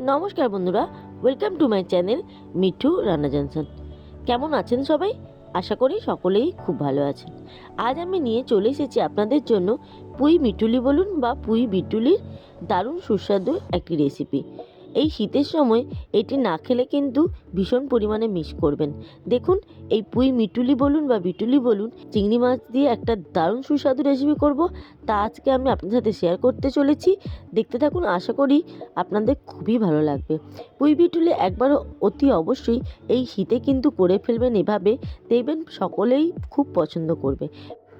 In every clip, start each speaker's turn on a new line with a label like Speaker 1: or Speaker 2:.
Speaker 1: নমস্কার বন্ধুরা welcome to my channel Mithu Rana Johnson. কেমন আছেন সবাই? আশা করি সকলেই খুব ভালো আছেন। আজ আমি নিয়ে চলে এসেছি আপনাদের জন্য পুঁই মিটুলি বলুন বা পুঁই বিটুলির দারুণ সুস্বাদু একটি রেসিপি এই শীতের সময় এটি না খেলে কিন্তু ভীষণ পরিমাণে মিস করবেন। দেখুন, এই পুঁই মিটুলি বলুন বা বিটুলি বলুন, চিংড়ি মাছ দিয়ে একটা দারুণ সুস্বাদু রেসিপি করব। তা আজকে আমি আপনাদের সাথে শেয়ার করতে চলেছি। দেখতে থাকুন, আশা করি আপনাদের খুবই ভালো লাগবে। পুঁই বিটুলি একবার অতি অবশ্যই এই শীতে কিন্তু করে ফেলবেন এভাবে। দেখবেন সকলেই খুব পছন্দ করবে।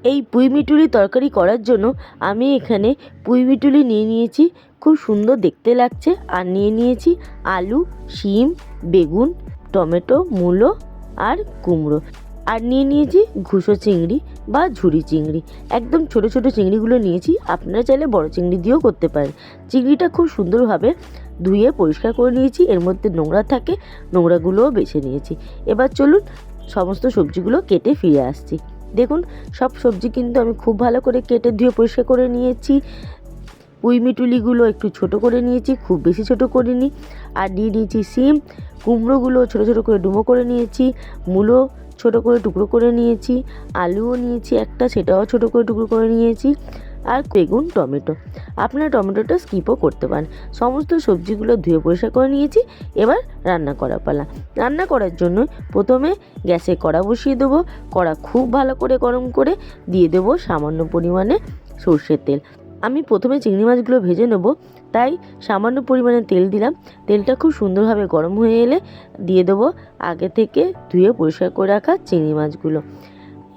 Speaker 1: এই পুঁই মিটুলি তরকারি করার জন্য আমি এখানে পুঁই মিটুলি নিয়ে নিয়েছি। খুব সুন্দর দেখতে লাগছে। আর নিয়ে নিয়েছি আলু, শিম, বেগুন, টমেটো, মূলো আর কুমড়ো। আর নিয়ে নিয়েছি ঘুষো চিংড়ি বা ঝুড়ি চিংড়ি। একদম ছোট ছোট চিংড়িগুলো নিয়েছি। আপনারা চাইলে বড় চিংড়ি দিয়েও করতে পারেন। চিংড়িটা খুব সুন্দরভাবে ধুয়ে পরিষ্কার করে নিয়েছি। এর মধ্যে নোংরা থাকে, নোংরাগুলোও বেছে নিয়েছি। এবার চলুন সমস্ত সবজিগুলো কেটে ফিরে আসছি। দেখুন, সব সবজি কিন্তু আমি খুব ভালো করে কেটে ধুয়ে পরিষ্কার করে নিয়েছি। উইমিটুলিগুলো একটু ছোট করে নিয়েছি, খুব বেশি ছোট করিনি। আর দিয়ে নিয়েছি সিম, কুমড়োগুলো ছোট ছোট করে ডুমো করে নিয়েছি, মূলো ছোট করে টুকরো করে নিয়েছি, আলুও নিয়েছি একটা, সেটাও ছোট করে টুকরো করে নিয়েছি। আর বেগুন, টমেটো। আপনারা টমেটোটা স্কিপও করতে পারেন। সমস্ত সবজিগুলো ধুয়ে পরিষ্কার করে নিয়েছি। এবার রান্না করা পালা। রান্না করার জন্য প্রথমে গ্যাসে কড়া বসিয়ে দেবো। কড়া খুব ভালো করে গরম করে দিয়ে দেবো সামান্য পরিমাণে সর্ষের তেল। আমি প্রথমে চিংড়ি মাছগুলো ভেজে নেব। তাই সামান্য পরিমাণে তেল দিলাম। তেলটা খুব সুন্দরভাবে গরম হয়ে এলে দিয়ে দেবো আগে থেকে ধুয়ে পরিষ্কার করে রাখা চিংড়ি মাছগুলো।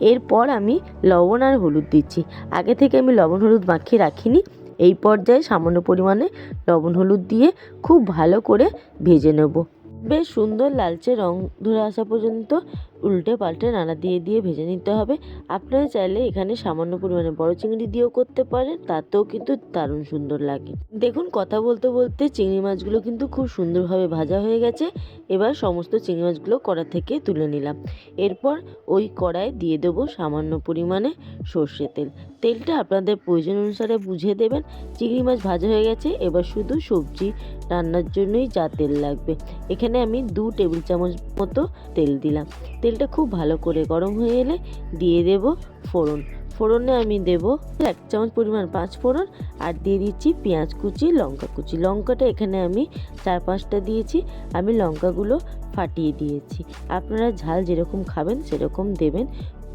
Speaker 1: এরপর আমি লবণ আর হলুদ দিচ্ছি। আগে থেকে আমি লবণ হলুদ মাখিয়ে রাখিনি। এই পর্যায়ে সামান্য পরিমাণে লবণ হলুদ দিয়ে খুব ভালো করে ভেজে নেব। বেশ সুন্দর লালচে রং ধরে আসা পর্যন্ত উল্টে পাল্টে নাড়া দিয়ে দিয়ে ভেজে নিতে হবে। আপনারা চাইলে এখানে সামান্য পরিমাণে বড় চিংড়ি দিয়েও করতে পারেন, তাতেও কিন্তু দারুণ সুন্দর লাগে। দেখুন, কথা বলতে বলতে চিংড়ি মাছগুলো কিন্তু খুব সুন্দরভাবে ভাজা হয়ে গেছে। এবার সমস্ত চিংড়ি মাছগুলো কড়া থেকে তুলে নিলাম। এরপর ওই কড়ায় দিয়ে দেবো সামান্য পরিমাণে সর্ষে তেল। তেলটা আপনাদের প্রয়োজন অনুসারে বুঝে দেবেন। চিংড়ি মাছ ভাজা হয়ে গেছে, এবার শুধু সবজি রান্নার জন্যই যা তেল লাগবে। এখানে আমি দু টেবিল চামচ মতো তেল দিলাম। তেলটা খুব ভালো করে গরম হয়ে এলে দিয়ে দেব ফোড়ন। ফোড়নে আমি দেব এক চামচ পরিমাণ পাঁচ ফোড়ন আর দিয়ে দিচ্ছি পেঁয়াজ কুচি, লঙ্কা কুচি। লঙ্কাটা এখানে আমি চার পাঁচটা দিয়েছি, আমি লঙ্কাগুলো ফাটিয়ে দিয়েছি। আপনারা ঝাল যেরকম খাবেন সেরকম দেবেন।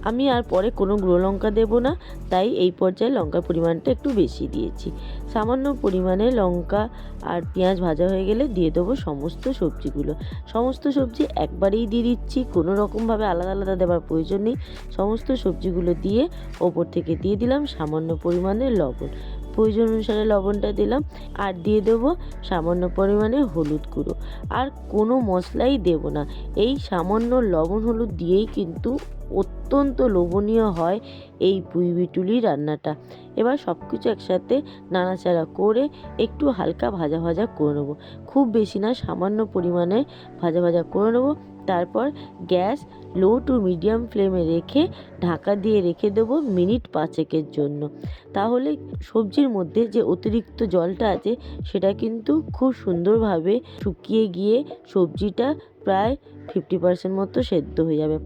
Speaker 1: আমি আর পরে কোনো গুঁড়ো লঙ্কা দেবো না, তাই এই পর্যায়ে লঙ্কার পরিমাণটা একটু বেশি দিয়েছি। সামান্য পরিমাণে লঙ্কা আর পেঁয়াজ ভাজা হয়ে গেলে দিয়ে দেবো সমস্ত সবজিগুলো। সমস্ত সবজি একবারেই দিয়ে দিচ্ছি, কোনো রকমভাবে আলাদা আলাদা দেওয়ার প্রয়োজন নেই। সমস্ত সবজিগুলো দিয়ে ওপর থেকে দিয়ে দিলাম সামান্য পরিমাণে লবণ। প্রয়োজন অনুসারে লবণটা দিলাম আর দিয়ে দেবো সামান্য পরিমাণে হলুদ গুঁড়ো। আর কোনো মশলাই দেব না। এই সামান্য লবণ হলুদ দিয়েই কিন্তু অত্যন্ত লোভনীয় হয় এই পুঁই বিটুলি রান্নাটা। এবার সব কিছু একসাথে নাড়াচাড়া করে একটু হালকা ভাজা ভাজা করে নেব। খুব বেশি না, সামান্য পরিমাণে ভাজা ভাজা করে নেব। তারপর গ্যাস লো টু মিডিয়াম ফ্লেমে রেখে ঢাকা দিয়ে রেখে দেবো মিনিট পাঁচেকের জন্য। তাহলে সবজির মধ্যে যে অতিরিক্ত জলটা আছে, সেটা কিন্তু খুব সুন্দরভাবে শুকিয়ে গিয়ে সবজিটা প্রায় ফিফটি পার্সেন্ট মতো সেদ্ধ হয়ে যাবে।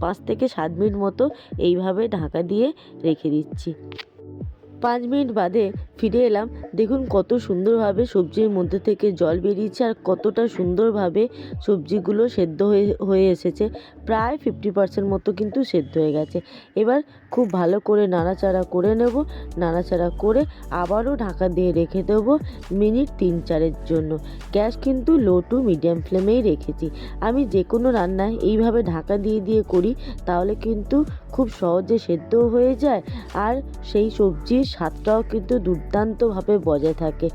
Speaker 1: পাঁচ থেকে সাত মিনিট মতো এইভাবে ঢাকা দিয়ে রেখে দিচ্ছি। পাঁচ মিনিট বাদে ফিরে এলাম। দেখুন কত সুন্দরভাবে সবজির মধ্যে থেকে জল বেরিয়েছে আর কতটা সুন্দরভাবে সবজিগুলো সেদ্ধ হয়ে হয়ে এসেছে। প্রায় ফিফটি পার্সেন্ট মতো কিন্তু সেদ্ধ হয়ে গেছে। এবার খুব ভালো করে নাড়াচাড়া করে নেব। নাড়াচাড়া করে আবারও ঢাকা দিয়ে রেখে দেবো মিনিট তিন চারের জন্য। গ্যাস কিন্তু লো টু মিডিয়াম ফ্লেমেই রেখেছি। আমি যে কোনো রান্নায় এইভাবে ঢাকা দিয়ে দিয়ে করি তাহলে কিন্তু খুব সহজে সেদ্ধও হয়ে যায় আর সেই সবজির স্বাদটাও কিন্তু দুর্দান্তভাবে বজায় থাকে।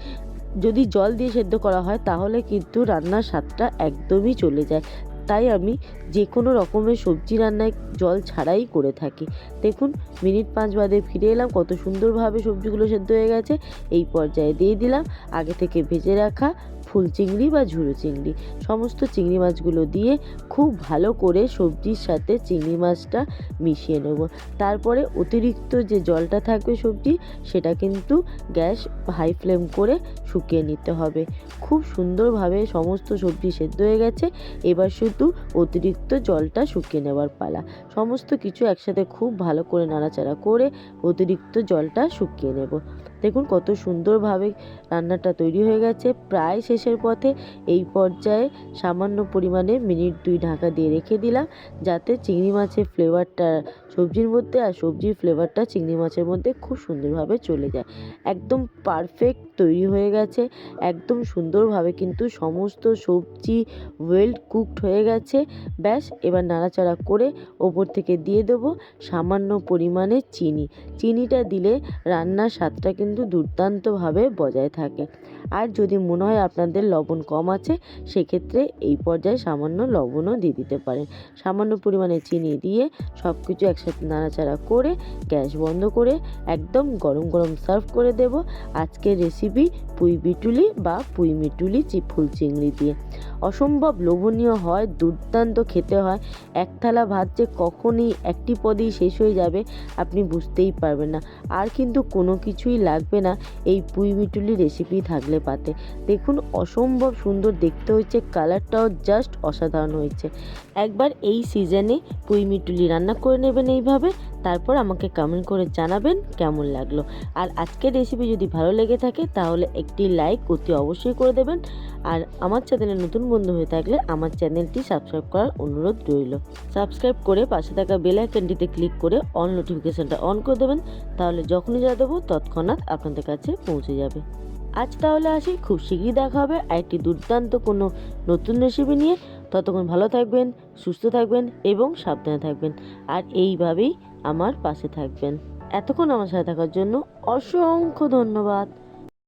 Speaker 1: যদি জল দিয়ে সেদ্ধ করা হয়, তাহলে কিন্তু রান্নার স্বাদটা একদমই চলে যায়। তাই আমি যে কোনো রকমের সবজি রান্নায় জল ছাড়াই করে থাকি। দেখুন, মিনিট পাঁচ বাদে ফিরে এলাম, কত সুন্দরভাবে সবজিগুলো সেদ্ধ হয়ে গেছে। এই পর্যায়ে দিয়ে দিলাম, আগে থেকে ভেজে রাখা ফুল চিংড়ি বা ঝুড়ো চিংড়ি। সমস্ত চিংড়ি মাছগুলো দিয়ে খুব ভালো করে সবজির সাথে চিংড়ি মাছটা মিশিয়ে নেব। তারপরে অতিরিক্ত যে জলটা থাকবে সবজি, সেটা কিন্তু গ্যাস হাই ফ্লেম করে শুকিয়ে নিতে হবে। খুব সুন্দরভাবে সমস্ত সবজি সেদ্ধ হয়ে গেছে, এবার শুধু অতিরিক্ত জলটা শুকিয়ে নেওয়ার পালা। সমস্ত কিছু একসাথে খুব ভালো করে নাড়াচাড়া করে অতিরিক্ত জলটা শুকিয়ে নেব। দেখুন কত সুন্দরভাবে রান্নাটা তৈরি হয়ে গেছে। প্রায় শেষের পথে এই পর্যায়ে সামান্য পরিমাণে মিনিট দুই ঢাকা দিয়ে রেখে দিলাম যাতে চিংড়ি মাছের ফ্লেভারটা সবজির মধ্যে আর সবজির ফ্লেভারটা চিংড়ি মাছের মধ্যে খুব সুন্দরভাবে চলে যায়। একদম পারফেক্ট তৈরি হয়ে গেছে। একদম সুন্দরভাবে কিন্তু সমস্ত সবজি ওয়েল কুকড হয়ে গেছে। ব্যাস, এবার নাড়াচাড়া করে ওপর থেকে দিয়ে দেবো সামান্য পরিমাণে চিনি। চিনিটা দিলে রান্নার স্বাদটা কিন্তু দুর্দান্তভাবে বজায় থাকে। আর যদি মনে হয় আপনাদের লবণ কম আছে, সেক্ষেত্রে এই পর্যায়ে সামান্য লবণও দিয়ে দিতে পারেন। সামান্য পরিমাণে চিনি দিয়ে সব কিছু একসাথে নাড়াচাড়া করে গ্যাস বন্ধ করে একদম গরম গরম সার্ভ করে দেব। আজকের রেসিপি পুঁই বিটুলি বা পুঁই মিটুলি ফুল চিংড়ি দিয়ে। অসম্ভব লোভনীয় হয়, দুর্দান্ত খেতে হয়। এক থালা ভাত যে কখনই একটি পদেই শেষ হয়ে যাবে, আপনি বুঝতেই পারবেন না। আর কিন্তু কোনো কিছুই লাগবে না, এই পুঁই মিটুলি রেসিপি থাকলে পাতে দেখুন, অসম্ভব সুন্দর দেখতে হয়েছে কালারটাও জাস্ট অসাধারণ হয়েছে। একবার এই সিজনে পুঁই মিটুলি রান্না করে নেবেন এইভাবে, তারপর আমাকে কমেন্ট করে জানাবেন কেমন লাগল। আর আজকের রেসিপি যদি ভালো লেগে থাকে, তাহলে একটি লাইক অতি অবশ্যই করে দেবেন। আর আমার চ্যানেলে নতুন বন্ধু হয়ে থাকলে আমার চ্যানেলটি সাবস্ক্রাইব করার অনুরোধ রইল। সাবস্ক্রাইব করে পাশে থাকা বেল আইকনটিতে ক্লিক করে অল নোটিফিকেশনটা অন করে দেবেন, তাহলে যখনই যা দেবো তৎক্ষণাৎ আপনাদের কাছে পৌঁছে যাবে। আজ তাহলে আসি, খুব শীঘ্রই দেখা হবে আরেকটি দুর্দান্ত কোনো নতুন রেসিপি নিয়ে। ততক্ষণ ভালো থাকবেন, সুস্থ থাকবেন এবং সাবধানে থাকবেন। আর এইভাবেই আমার পাশে থাকবেন। এতক্ষণ আমার সাথে থাকার জন্য অসংখ্য ধন্যবাদ।